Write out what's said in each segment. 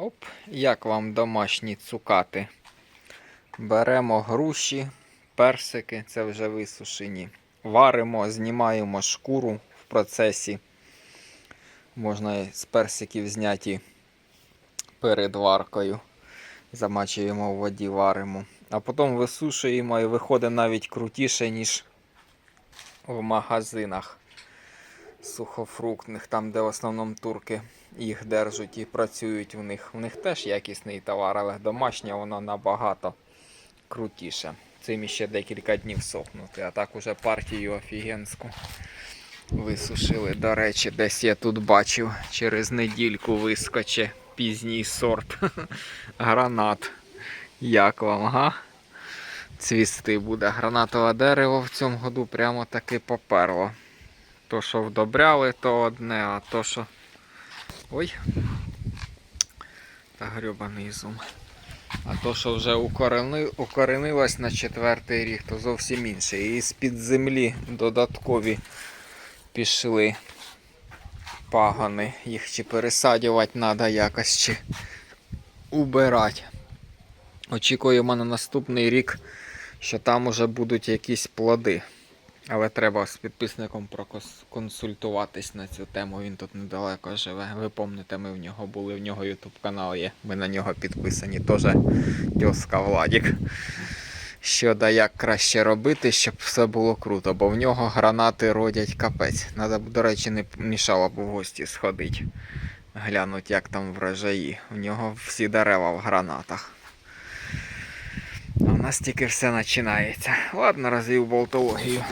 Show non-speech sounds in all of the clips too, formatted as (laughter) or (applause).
Оп, як вам домашні цукати? Беремо груші, персики, це вже висушені. Варимо, знімаємо шкуру в процесі. Можна з персиків зняті перед варкою. Замачуємо в воді, варимо. А потім висушуємо і виходить навіть крутіше, ніж в магазинах сухофруктних, там, де в основному турки їх держать і працюють в них. У них теж якісний товар, але домашнє воно набагато крутіше. Цим іще декілька днів сохнути, а так уже партію офігенську висушили. До речі, десь я тут бачив, через недільку вискоче пізній сорт (laughs) гранат. Як вам, га? Цвісти буде. Гранатове дерево в цьому году прямо таки поперло. То, що вдобряли, то одне, а то, що. Ой. Та грьобаний зум. А то, що вже укорени... укоренилось на четвертий рік, то зовсім інше. І з-під землі додаткові пішли пагани. Їх чи пересадювати треба якось, чи убирати. Очікуємо на наступний рік, що там уже будуть якісь плоди. Але треба з підписником проконсультуватись на цю тему. Він тут недалеко живе. Ви пам'ятаєте, ми в нього були, в нього ютуб канал є. Ми на нього підписані. Теж тьоска Владік. Щодо як краще робити, щоб все було круто, бо в нього гранати родять капець. Надо, б, до речі, не мішало б в гості сходити. Глянуть, як там врожаї. У нього всі дерева в гранатах. А у нас тільки все починається. Ладно, розвів болтологію.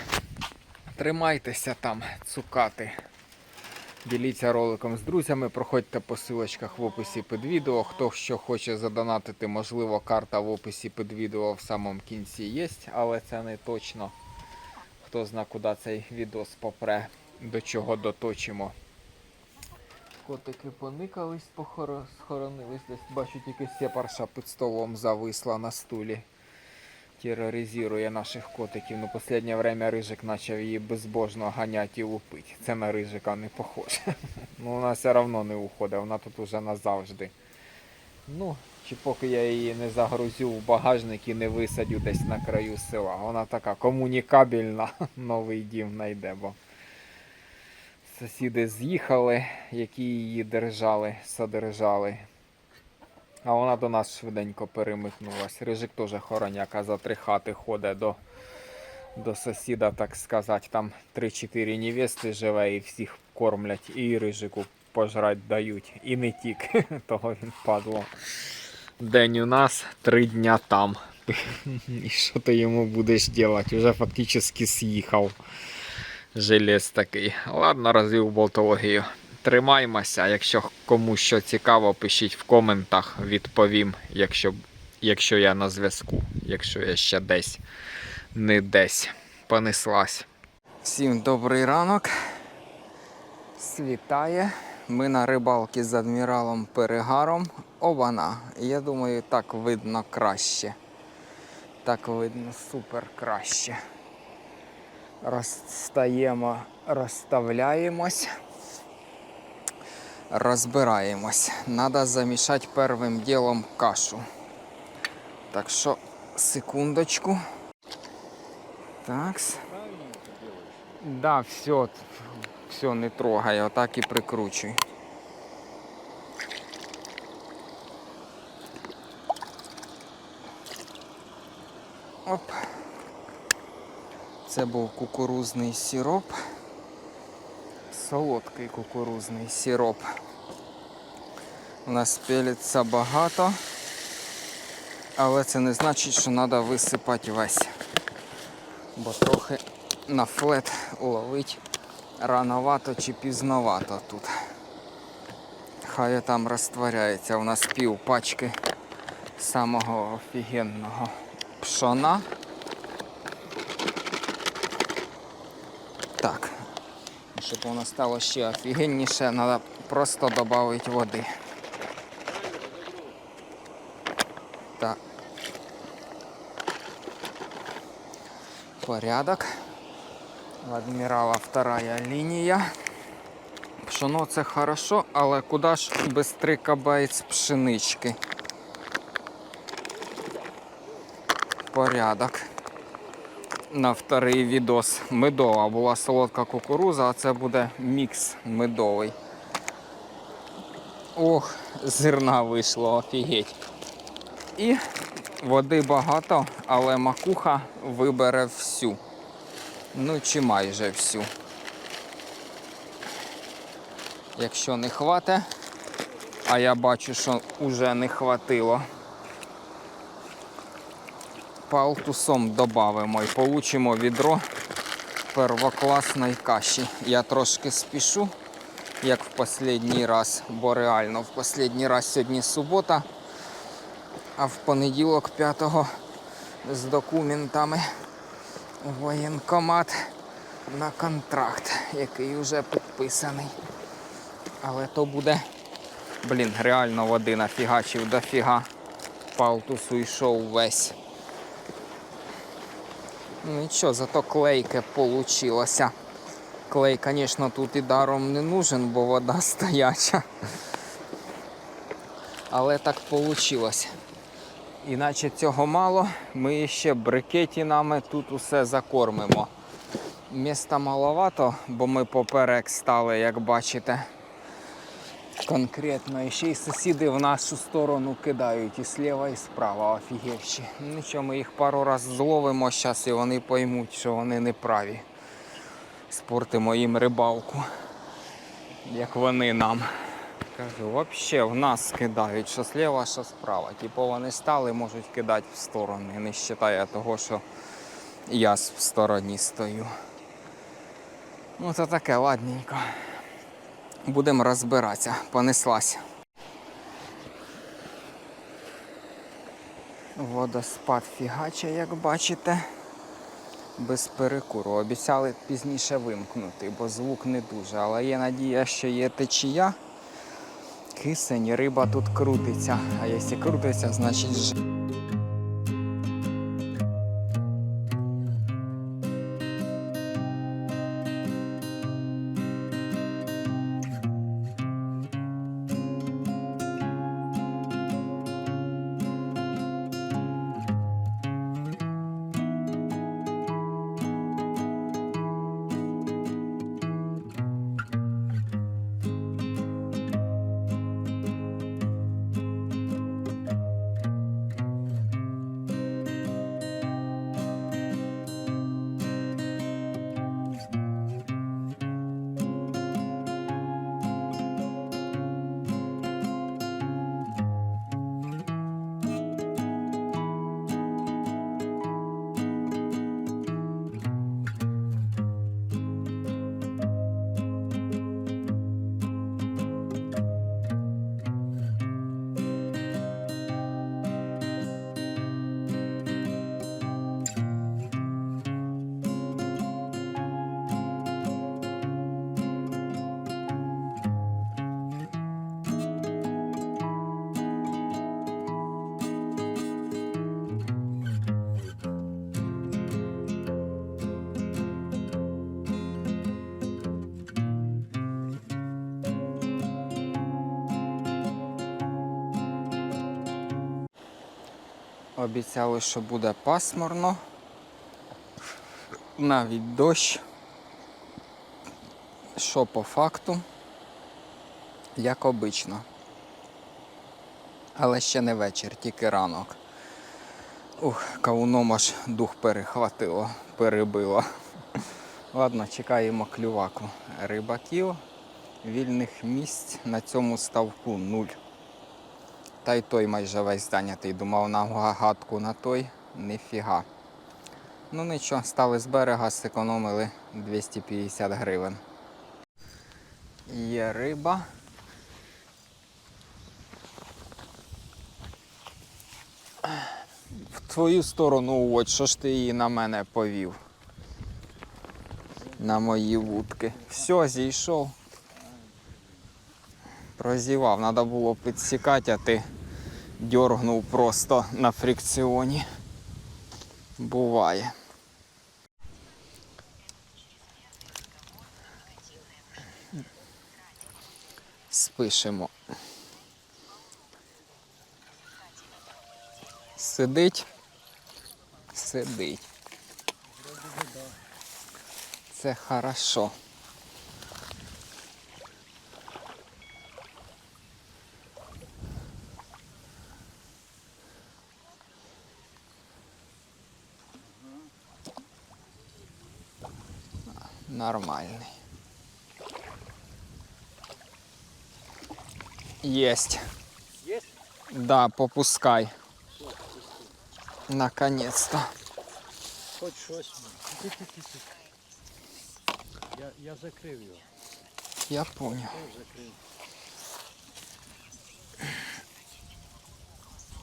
Тримайтеся там, цукати. Діліться роликом з друзями, проходьте по силочках в описі під відео. Хто що хоче задонатити, можливо, карта в описі під відео в самому кінці є, але це не точно. Хто зна, куди цей відос попре, до чого доточимо. Котики поникались, похоро- схоронились. Десь бачу тільки сепарша під столом зависла на стулі. Тероризує наших котиків. Ну, останнє время рижик почав її безбожно ганяти і лупити. Це на рижика не похоже. (laughs) Ну, вона все одно не уходить, вона тут уже назавжди. Ну, чи поки я її не загрузю в багажник і не висадю десь на краю села. Вона така комунікабельна, (laughs) новий дім знайде, бо сусіди з'їхали, які її держали, содержали. А вона до нас швиденько перемикнулась. Рижик теж хороняка за три хати ходить до, до сусіда, так сказати. Там 3-4 невести живе і всіх кормлять, і рижику пожрать дають. І не тік. (laughs) Того він падло. День у нас, три дня там. (laughs) І що ти йому будеш робити? Уже фактично з'їхав. Желез такий. Ладно, розвів болтологію. Тримаймося. Якщо комусь що цікаво, пишіть в коментах, відповім, якщо, якщо я на зв'язку, якщо я ще десь не десь понеслась. Всім добрий ранок. Світає. Ми на рибалці з адміралом Перегаром. Обана. Я думаю, так видно краще. Так видно супер краще. Розстаємо, розставляємось розбираємось. Надо замішати первим ділом кашу. Так що, секундочку. Такс. Да, все, все не трогай, отак і прикручуй. Оп. Це був кукурузний сироп солодкий кукурузний сироп. У нас пелиться багато, але це не значить, що треба висипати весь. Бо трохи на флет ловить рановато чи пізновато тут. Хай там розтворяється. У нас пів пачки самого офігенного пшона. Так, щоб воно стало ще офігенніше, треба просто додати води. Так. Порядок. У адмірала вторая лінія. Пшоно це хорошо, але куди ж без три кабайць пшенички? Порядок. На вторий відос медова. Була солодка кукуруза, а це буде мікс медовий. Ох, зерна вийшло, офігеть. І води багато, але макуха вибере всю. Ну чи майже всю. Якщо не хватить, а я бачу, що вже не хватило. Палтусом додамо і получимо відро первокласної каші. Я трошки спішу, як в останній раз, бо реально в останній раз сьогодні субота, а в понеділок 5-го з документами воєнкомат на контракт, який вже підписаний. Але то буде, блін, реально води нафігачив дофіга. Палтусу йшов весь. Ну нічого, зато клейке получилося. Клей, звісно, тут і даром не нужен, бо вода (laughs) стояча. Але так вийшло. Іначе цього мало, ми ще брикетінами тут усе закормимо. Міста маловато, бо ми поперек стали, як бачите. Конкретно. Ще й сусіди в нашу сторону кидають і зліва, і справа офігевші. Нічого, ми їх пару раз зловимо зараз і вони поймуть, що вони не праві. Спортимо їм рибалку, як вони нам. Кажу, взагалі в нас кидають, що зліва, що справа. Типу вони стали, можуть кидати в сторони, не вважає того, що я в стороні стою. Ну це таке ладненько. Будемо розбиратися. Понеслась. Водоспад фігача, як бачите, без перекуру. Обіцяли пізніше вимкнути, бо звук не дуже. Але є надія, що є течія. Кисень, риба тут крутиться. А якщо крутиться, значить ж. Обіцяли, що буде пасмурно. Навіть дощ. Що по факту, як обично. Але ще не вечір, тільки ранок. Ух, кавуном аж дух перехватило, перебило. Ладно, чекаємо клюваку. Рибаків, вільних місць на цьому ставку нуль. Та й той майже весь зайнятий. Думав на гадку на той, ніфіга. Ну нічого, стали з берега, зекономили 250 гривень. Є риба. В твою сторону, от, що ж ти її на мене повів? На мої вудки. Все, зійшов. Прозівав, треба було підсікати, а ти дьоргнув просто на фрикціоні. Буває. Спишемо. Сидить. Сидить. Це хорошо. Нормальний. Есть. Есть? Да, попускай. Наконец-то. Хоч щось. Я, я закрив його. Я понял. Закрив.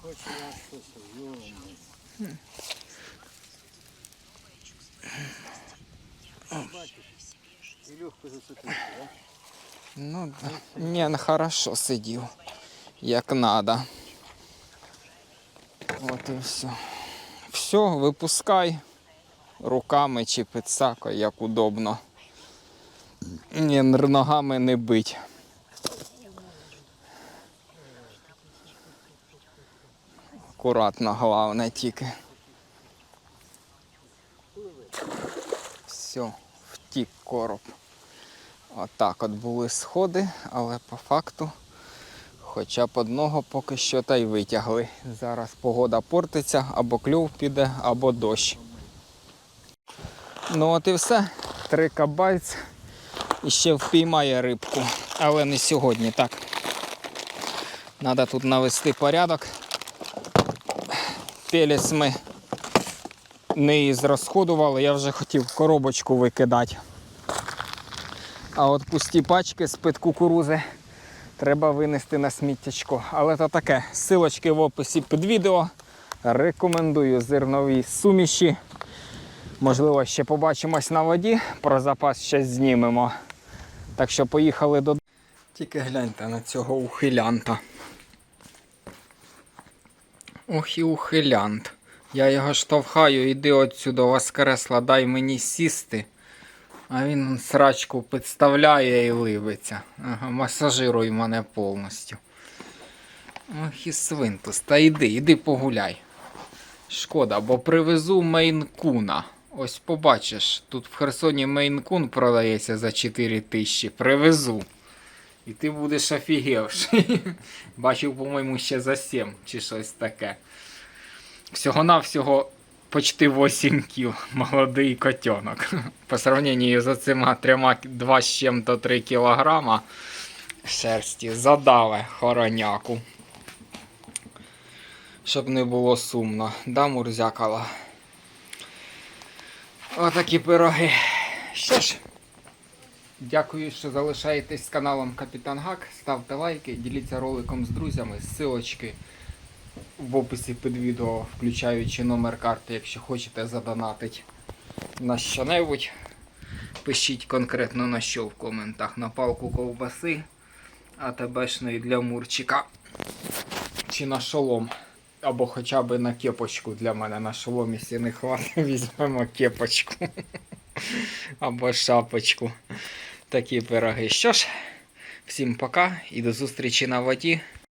Хоч я щось. Бачиш? І легко зацепився, так? Ну, да. не, ну хорошо сидів. Як надо. От і все. Все, випускай руками чи підсакой, як удобно. Ні, ногами не бить. Акуратно, головне тільки. Все, втік короб. Отак от були сходи, але по факту хоча б одного поки що та й витягли. Зараз погода портиться, або клюв піде, або дощ. Ну от і все. Три кабальць. І ще впіймає рибку. Але не сьогодні, так. Треба тут навести порядок. Пеліс ми не зрозходували, я вже хотів коробочку викидати. А от пусті пачки з-під кукурузи треба винести на сміттячко. Але то таке. Силочки в описі під відео. Рекомендую зернові суміші. Можливо, ще побачимось на воді. Про запас ще знімемо. Так що поїхали до. Тільки гляньте на цього ухилянта. Ох і ухилянт. Я його штовхаю, іди отсюди, воскресла, дай мені сісти. А він срачку підставляє і ливиться. Ага, масажируй мене повністю. Ох і свинтус. Та йди, йди погуляй. Шкода, бо привезу мейнкуна. Ось побачиш, тут в Херсоні мейнкун продається за 4 тисячі. Привезу. І ти будеш офігевший. (laughs) Бачив, по-моєму, ще за 7 чи щось таке. Всього-навсього почти 8 кіл. Молодий котенок. По сравнению з цими трьома 2 з чим-то 3 кілограма шерсті задаве хороняку. Щоб не було сумно. Да, мурзякала. Отакі пироги. Що ж, дякую, що залишаєтесь з каналом Капітан Гак. Ставте лайки, діліться роликом з друзями, ссылочки в описі під відео, включаючи номер карти, якщо хочете задонатити на що-небудь. Пишіть конкретно на що в коментах. На палку ковбаси, АТБшної для мурчика. Чи на шолом. Або хоча б на кепочку для мене на шолом, якщо не хватить, (laughs) візьмемо кепочку. Або шапочку. Такі пироги. Що ж, всім пока і до зустрічі на воді.